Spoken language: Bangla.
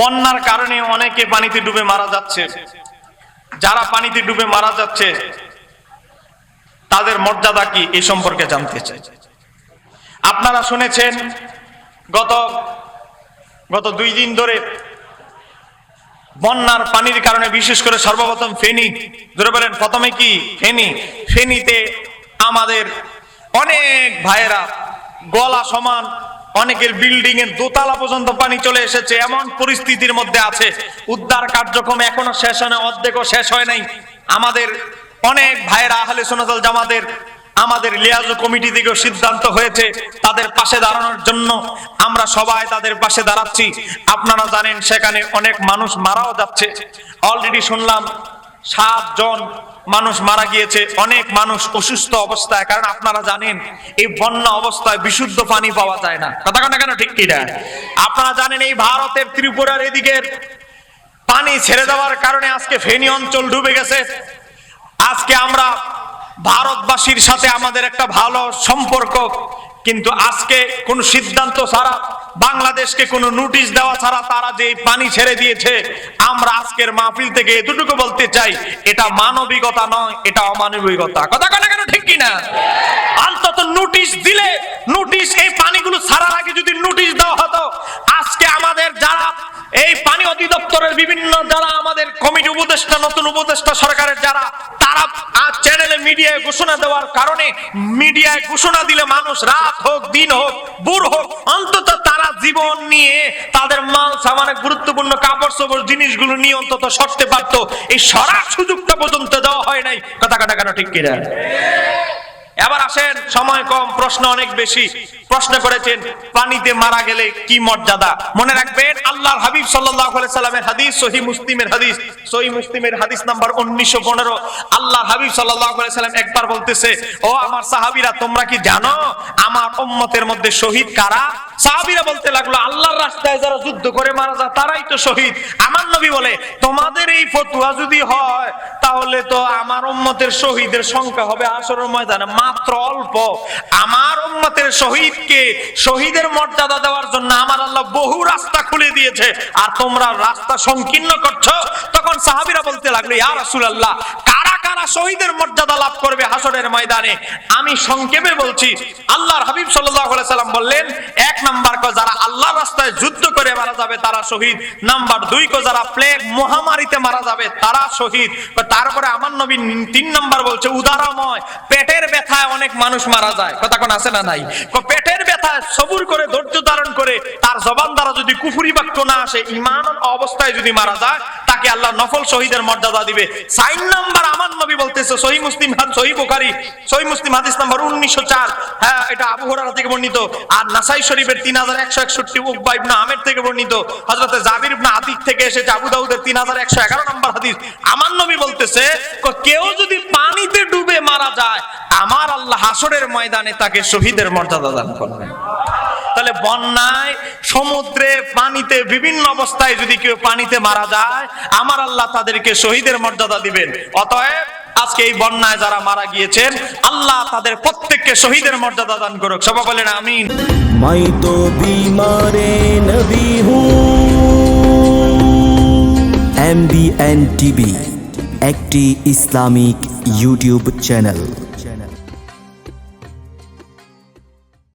বন্যার কারণে অনেকে পানিতে ডুবে মারা যাচ্ছে। যারা পানিতে ডুবে মারা যাচ্ছে, তাদের মর্যাদা কি এই সম্পর্কে জানতে চাই। আপনারা শুনেছেন, গত গত দুই দিন ধরে বন্যার পানির কারণে বিশেষ করে সর্বপ্রথম ফেনী, ধরে বলেন প্রথমে কি? ফেনী। ফেনীতে আমাদের অনেক ভাইয়েরা গলা সমান অনেকের বিল্ডিং এর দোতলা পর্যন্ত পানি চলে এসেছে, এমন পরিস্থিতির মধ্যে আছে। উদ্ধার কার্যক্রম এখনও শেষ হয় না, অর্ধেকও শেষ হয় নাই। আমাদের অনেক ভাইয়েরা আহলে সোনাদল জামাদের আমাদের লিয়াজু কমিটি থেকেও সিদ্ধান্ত হয়েছে, তাদের পাশে দাঁড়ানোর জন্য আমরা সবাই তাদের পাশে দাঁড়াচ্ছি। আপনারা জানেন সেখানে অনেক মানুষ মারাও যাচ্ছে। অলরেডি শুনলাম সাত জন মানুষ মারা গিয়েছে, অনেক মানুষ অসুস্থ অবস্থায়। কারণ আপনারা জানেন, এই বন্যা অবস্থায় বিশুদ্ধ পানি পাওয়া যায় না। কথা কথা কেন, ঠিক কিনা? আপনারা জানেন, এই ভারতের ত্রিপুরার এদিকের পানি ছেড়ে দেওয়ার কারণে আজকে ফেনী অঞ্চল ডুবে গেছে। আজকে আমরা ভারতবাসীর সাথে আমাদের একটা ভালো সম্পর্ক, কিন্তু আজকে কোন সিদ্ধান্ত ছাড়া বাংলাদেশকে কোনো নোটিশ দেওয়া ছাড়া তারা যে পানি ছেড়ে দিয়েছে, আমরা আজকের মাহফিল থেকে এতটুকু বলতে চাই, এটা মানবিকতা নয়, এটা অমানবিকতা। কথা কথা কেন, ঠিক কিনা? অন্তত নোটিশ দিলে, নোটিশ এই পানিগুলো ছাড়ার আগে যদি নোটিশ দেওয়া হতো, আজকে আমাদের যারা এই পানি অধিদপ্তরের বিভিন্ন যারা আমাদের কমিটি উপদেষ্টা, নতুন উপদেষ্টা সরকারের যারা, তারা চ্যানেলে মিডিয়ায় ঘোষণা দেওয়ার কারণে মিডিয়ায় ঘোষণা দিলে মানুষ রাত হোক, দিন হোক বুড় হোক, অন্তত জীবন নিয়ে তাদের মাল সামানের গুরুত্বপূর্ণ কাপড় চোপড় জিনিসগুলো নিয়ে অন্তত সরতে পারতো। এই সরার সুযোগটা পর্যন্ত দেওয়া হয় নাই। কথা কাটা কাটা ঠিক কিনা? এবার আসেন, সময় কম, প্রশ্ন অনেক বেশি। প্রশ্ন করেছেন, পানিতে মারা গেলে কি মর্যাদা? মনে রাখবেন, আল্লাহর হাবিব সাল্লাল্লাহু আলাইহি সাল্লামের হাদিস সহি মুসলিমের হাদিস সহি মুসলিমের হাদিস নাম্বার 1915 আল্লাহর হাবিব সাল্লাল্লাহু আলাইহি সাল্লাম একবার বলতেছে, ও আমার সাহাবীরা, তোমরা কি জানো, আমার উম্মতের মধ্যে শহীদ কারা? সাহাবীরা বলতে লাগল, আল্লাহর রাস্তায় যারা যুদ্ধ করে মারা যায়, তারাই তো শহীদ। আমার নবী বলে, তোমাদের এই ফতুয়া যদি হয়, তাহলে তো আমার উম্মতের শহীদের সংখ্যা হবে আসরের ময়দানে মাত্র অল্প। আমার উম্মতের শহীদকে শহীদের মর্যাদা দেওয়ার জন্য আমার আল্লাহ বহু রাস্তা খুলে দিয়েছে। আর তোমরা রাস্তা সংকীর্ণ করছ। তখন সাহাবীরা বলতে লাগল, ইয়া রাসূলুল্লাহ, কারা কারা শহীদের মর্যাদা লাভ করবে হাসরের ময়দানে। আমি সংক্ষেপে বলছি, আল্লাহর হাবিব সাল্লাম বললেন, এক নাম্বার কো যারা আল্লাহর রাস্তায় যুদ্ধ করে মারা যাবে, তারা শহীদ। নাম্বার দুই কো যারা প্লেগ মহামারীতে মারা যাবে, তারা শহীদ। তারপরে আমার নবী তিন নাম্বার বলছে, উদারময়, পেটের ব্যথায় অনেক মানুষ মারা যায়। কথা কোন আছে না নাই? পেটের সবুর করে, ধৈর্য ধারণ করে, তার জবান দ্বারা যদি কুফুরি বাক্য না আসে ইমান অবস্থায় যদি মারা যায়, তাকে আল্লাহ নফল শহীদের মর্যাদা দিবে। সাইন নাম্বার আমার নবী বলতেছে, সহি মুসলিম হাদ সহি বুখারী, সহি মুসলিম হাদিস নাম্বার 1904 হ্যাঁ এটা আবু হুরায়রা থেকে বর্ণিত। আর নাসাই শরীফের 3161 উকবা ইবনে আমির থেকে বর্ণিত। হযরতে জাবির ইবনে আতিক থেকে এসেছে আবু দাউদের 3111 নম্বর হাদিস। আমার নবী বলতেছে, কেউ যদি পানিতে ডুবে মারা যায় আমার আল্লাহ হাসরের ময়দানে তাকে শহীদের মর্যাদা দান করবেন। তাহলে বন্যায়, সমুদ্রে, পানিতে, বিভিন্ন অবস্থায় যদি কেউ পানিতে মারা যায়, আমার আল্লাহ তাদেরকে শহীদের মর্যাদা দিবেন। অতএব আজকে এই বন্যায় যারা মারা গিয়েছেন, আল্লাহ তাদের প্রত্যেককে শহীদের মর্যাদা দান করুক। সবাই বলেন আমিন। মাই তো বিমারে নবী হু। এমবিএন টিভি, একটি ইসলামিক ইউটিউব চ্যানেল।